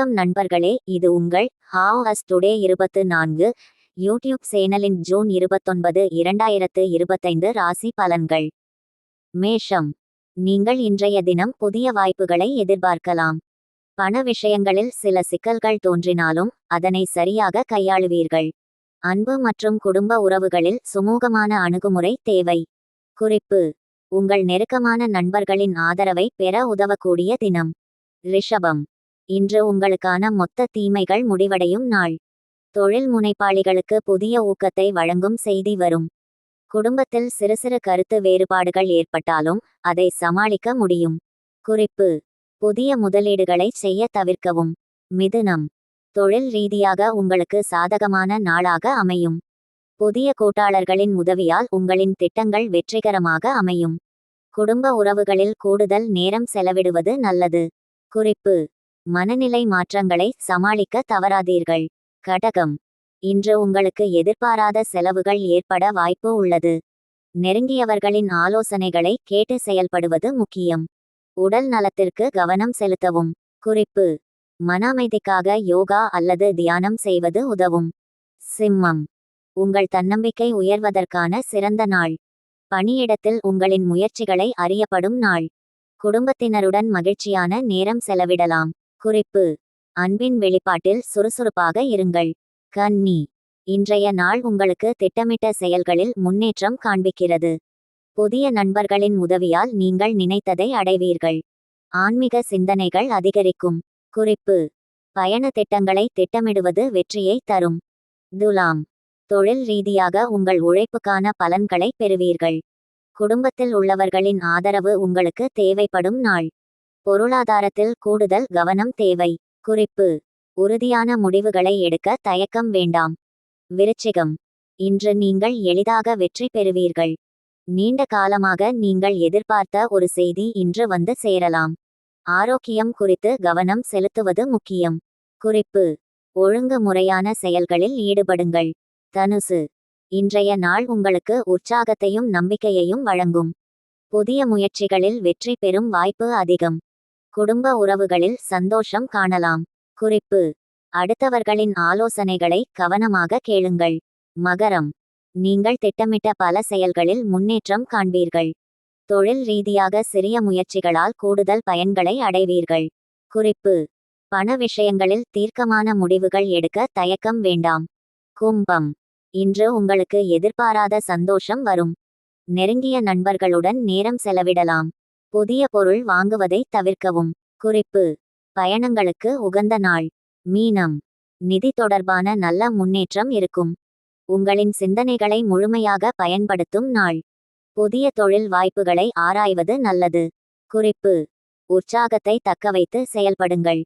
வணக்கம் நண்பர்களே இது உங்கள் ஹாவ் அஸ் டுடே இருபத்து நான்கு யூடியூப் சேனலின் ஜூன் இருபத்தொன்பது இரண்டாயிரத்து இருபத்தைந்து ராசி பலன்கள். மேஷம். நீங்கள் இன்றைய தினம் புதிய வாய்ப்புகளை எதிர்பார்க்கலாம். பண விஷயங்களில் சில சிக்கல்கள் தோன்றினாலும் அதனை சரியாக கையாளுவீர்கள். அன்பு மற்றும் குடும்ப உறவுகளில் சுமூகமான அணுகுமுறை தேவை. குறிப்பு. உங்கள் நெருக்கமான நண்பர்களின் ஆதரவை பெற உதவக்கூடிய தினம். ரிஷபம். இன்று உங்களுக்கான மொத்த தீமைகள் முடிவடையும் நாள். தொழில் முனைப்பாளிகளுக்கு புதிய ஊக்கத்தை வழங்கும் செய்தி வரும். குடும்பத்தில் சிறு சிறு கருத்து வேறுபாடுகள் ஏற்பட்டாலும் அதை சமாளிக்க முடியும். குறிப்பு. புதிய முதலீடுகளை செய்ய தவிர்க்கவும். மிதுனம். தொழில் ரீதியாக உங்களுக்கு சாதகமான நாளாக அமையும். புதிய கூட்டாளர்களின் உதவியால் உங்களின் திட்டங்கள் வெற்றிகரமாக அமையும். குடும்ப உறவுகளில் கூடுதல் நேரம் செலவிடுவது நல்லது. குறிப்பு. மனநிலை மாற்றங்களை சமாளிக்க தவறாதீர்கள். கடகம். இன்று உங்களுக்கு எதிர்பாராத செலவுகள் ஏற்பட வாய்ப்பு உள்ளது. நெருங்கியவர்களின் ஆலோசனைகளை கேட்டு செயல்படுவது முக்கியம். உடல் நலத்திற்கு கவனம் செலுத்தவும். குறிப்பு. மன அமைதிக்காக யோகா அல்லது தியானம் செய்வது உதவும். சிம்மம். உங்கள் தன்னம்பிக்கை உயர்வதற்கான சிறந்த நாள். பணியிடத்தில் உங்களின் முயற்சிகளை அறியப்படும் நாள். குடும்பத்தினருடன் மகிழ்ச்சியான நேரம் செலவிடலாம். குறிப்பு. அன்பின் வெளிப்பாட்டில் சுறுசுறுப்பாக இருங்கள். கன்னி. இன்றைய நாள் உங்களுக்கு திட்டமிட்ட செயல்களில் முன்னேற்றம் காண்பிக்கிறது. புதிய நண்பர்களின் உதவியால் நீங்கள் நினைத்ததை அடைவீர்கள். ஆன்மீக சிந்தனைகள் அதிகரிக்கும். குறிப்பு. பயண திட்டங்களை திட்டமிடுவது வெற்றியை தரும். துலாம். தொழில் ரீதியாக உங்கள் உழைப்புக்கான பலன்களை பெறுவீர்கள். குடும்பத்தில் உள்ளவர்களின் ஆதரவு உங்களுக்கு தேவைப்படும் நாள். பொருளாதாரத்தில் கூடுதல் கவனம் தேவை. குறிப்பு. உறுதியான முடிவுகளை எடுக்க தயக்கம் வேண்டாம். விருச்சிகம். இன்று நீங்கள் எளிதாக வெற்றி பெறுவீர்கள். நீண்ட காலமாக நீங்கள் எதிர்பார்த்த ஒரு செய்தி இன்று வந்து சேரலாம். ஆரோக்கியம் குறித்து கவனம் செலுத்துவது முக்கியம். குறிப்பு. ஒழுங்கு முறையான செயல்களில் ஈடுபடுங்கள். தனுசு. இன்றைய நாள் உங்களுக்கு உற்சாகத்தையும் நம்பிக்கையையும் வழங்கும். புதிய முயற்சிகளில் வெற்றி பெறும் வாய்ப்பு அதிகம். குடும்ப உறவுகளில் சந்தோஷம் காணலாம். குறிப்பு. அடுத்தவர்களின் ஆலோசனைகளை கவனமாக கேளுங்கள். மகரம். நீங்கள் திட்டமிட்ட பல செயல்களில் முன்னேற்றம் காண்பீர்கள். தொழில் ரீதியாக சிறிய முயற்சிகளால் கூடுதல் பயன்களை அடைவீர்கள். குறிப்பு. பண விஷயங்களில் தீர்க்கமான முடிவுகள் எடுக்க தயக்கம் வேண்டாம். கும்பம். இன்று உங்களுக்கு எதிர்பாராத சந்தோஷம் வரும். நெருங்கிய நண்பர்களுடன் நேரம் செலவிடலாம். புதிய பொருள் வாங்குவதை தவிர்க்கவும். குறிப்பு. பயணங்களுக்கு உகந்த நாள். மீனம். நிதி தொடர்பான நல்ல முன்னேற்றம் இருக்கும். உங்களின் சிந்தனைகளை முழுமையாக பயன்படுத்தும் நாள். புதிய தொழில் வாய்ப்புகளை ஆராய்வது நல்லது. குறிப்பு. உற்சாகத்தை தக்கவைத்து செயல்படுங்கள்.